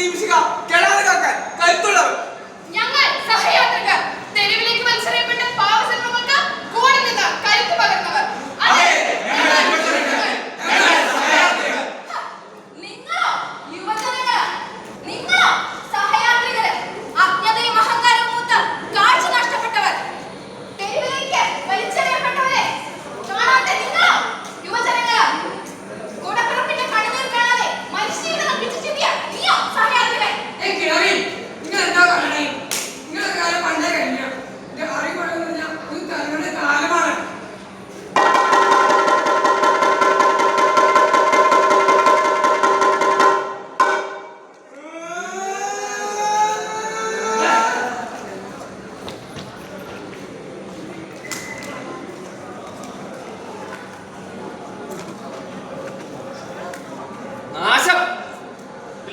你们几个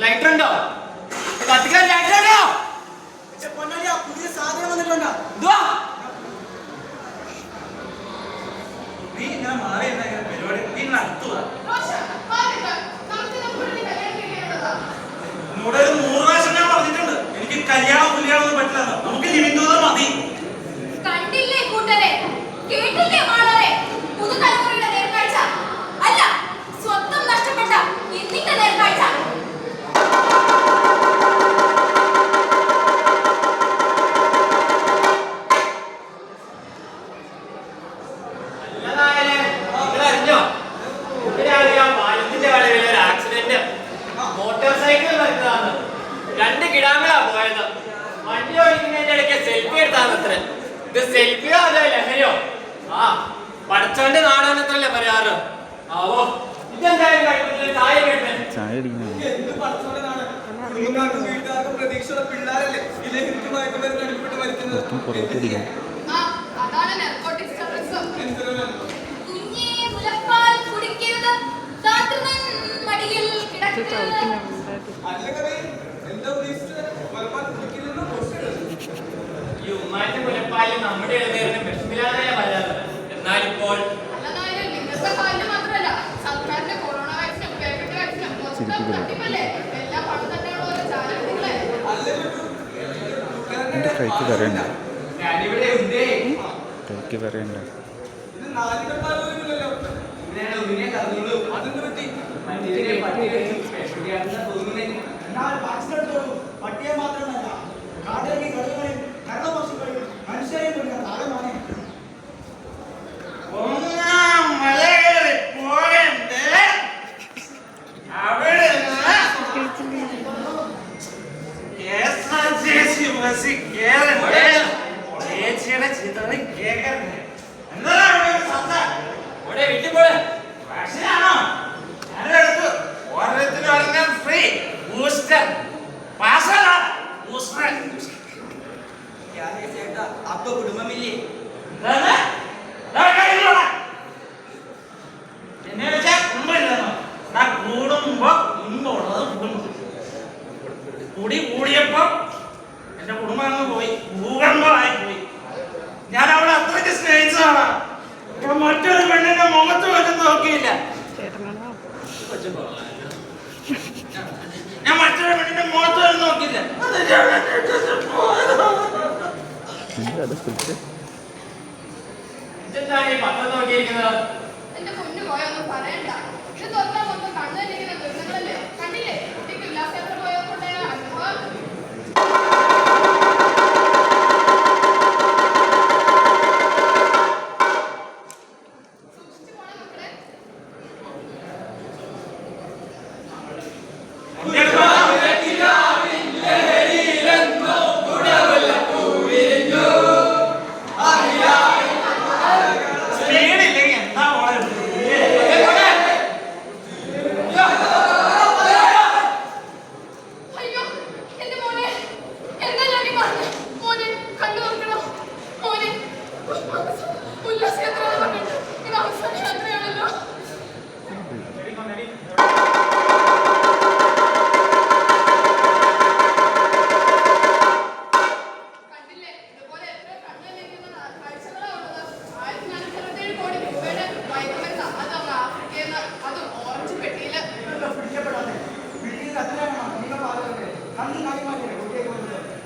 lighter ഉണ്ടോ? കത്തിക്കാൻ lighter ഉണ്ടോ? പുതിയ സാധനം വന്നിട്ടുണ്ടോ? നീ ഇങ്ങനെ മാറി പരിപാടി നീ നടത്തുക. എന്നോട് ഒരു നൂറ് പ്രാവശ്യം ഞാൻ പറഞ്ഞിട്ടുണ്ട്. എനിക്ക് കല്യാണം കല്യാണം ഒന്നും പറ്റില്ല നമുക്ക് ലിമിറ്റ് മതി. കിടാങ്ങളാ പോയത്. ഓടിക്കുന്നതിന്റെ ഇടയ്ക്ക് സെൽഫി എടുത്താന്നത്ര ഇത് സെൽഫിയോ അതോ ലഹരിയോ? ആ പഠിച്ചോണ്ട് നാടാന്നത്രല്ലേ പറയാറ്. ആവോ ഇതെന്തായാലും കഴിപ്പില്ല ചായ കിട്ടുന്നത് ചായ പ്രതീക്ഷയുള്ള പിള്ളേരല്ലേ? ഈ ലഹരിക്ക് മയക്കുമരുന്ന് അടിപ്പെട്ട് മരിക്കുന്നത്. മൊത്തം എന്താ ഉദ്ദേശിച്ചത്? മുലപ്പാൽ കൊടുക്കരുത്? ഈ ഉമ്മാന്റെ മുലപ്പാലിൽ നമ്മുടെ ഇളനീരിന് വിഷമില്ലാതായ പറയാറ് എന്നാലിപ്പോൾ അല്ലതായാലും ലിംഗത്തെ പാലിന് മാത്രമല്ല സർക്കാരിന്റെ കൊറോണ വാക്സിനും പേപ്പറ്റ് ബസ് കേറണ്ടേ ചേച്ചിയുടെ ചിത്രം കേക്കണ്ടേ എന്താ അവിടെ ഒരു സംസാരം ഇവിടെ വീട്ടിൽ പോളെ വാക്സിനാണോ ഞാനെടുത്തു ഓരോരുത്തരും ഒരെണ്ണം ഫ്രീ ബൂസ്റ്റർ പാസ്സല്ല ബൂസ്റ്റർ അപ്പൊ കുടുംബമില്ലേ? എന്താണ്. എന്നെ വെച്ചാ കുടുംബമില്ലെന്നോ? കൂടുമ്പോ മുമ്പുള്ളത് കുടുംബം കൂടി കൂടിയപ്പോ എന്റെ കുടുംബം അങ്ങ് പോയി. ഭൂകമ്പമായി പോയി. ഞാൻ അവളെ അത്രയ്ക്ക് സ്നേഹിച്ചതാണ്. ഇപ്പൊ മറ്റൊരു പെണ്ണിന്റെ മുഖത്ത് പോലും നോക്കിയില്ല. ഞാൻ മറ്റൊരു പെണ്ണിന്റെ മുഖത്ത് പോലും നോക്കിയില്ല. എന്താ ഈ പത്രം നോക്കിയിരിക്കുന്നത്? എന്റെ പൊന്നു പോയൊന്നും പറയണ്ട.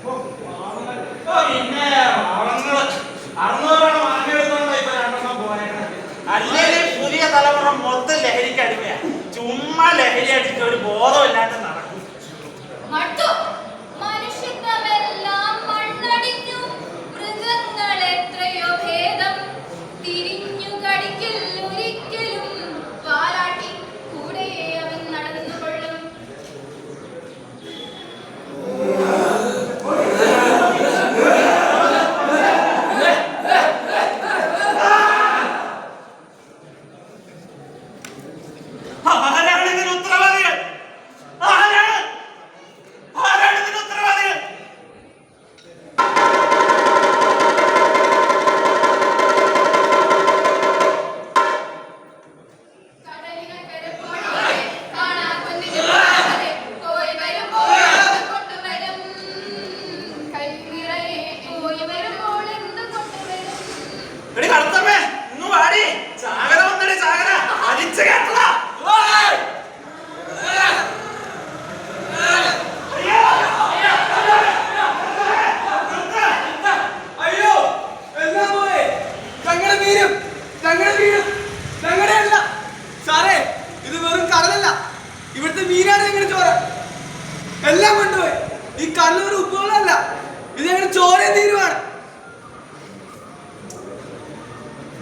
Oh, in there. Yo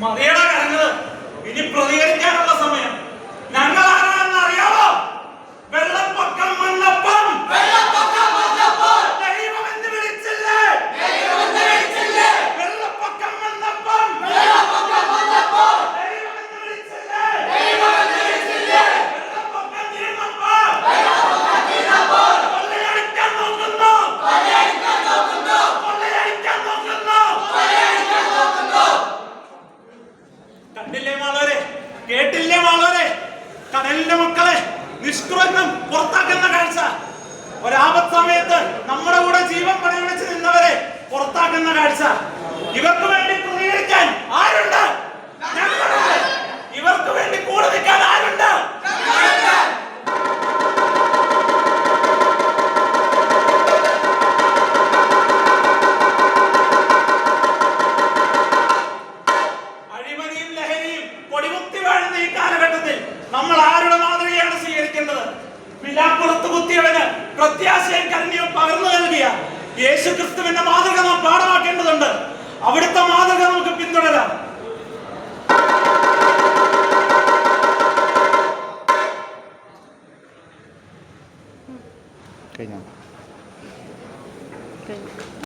മതിയടാ കരഞ്ഞത് ഇനി പ്രതികരിക്കാനുള്ള ಅಡ್ಸ ಇವತ್ತು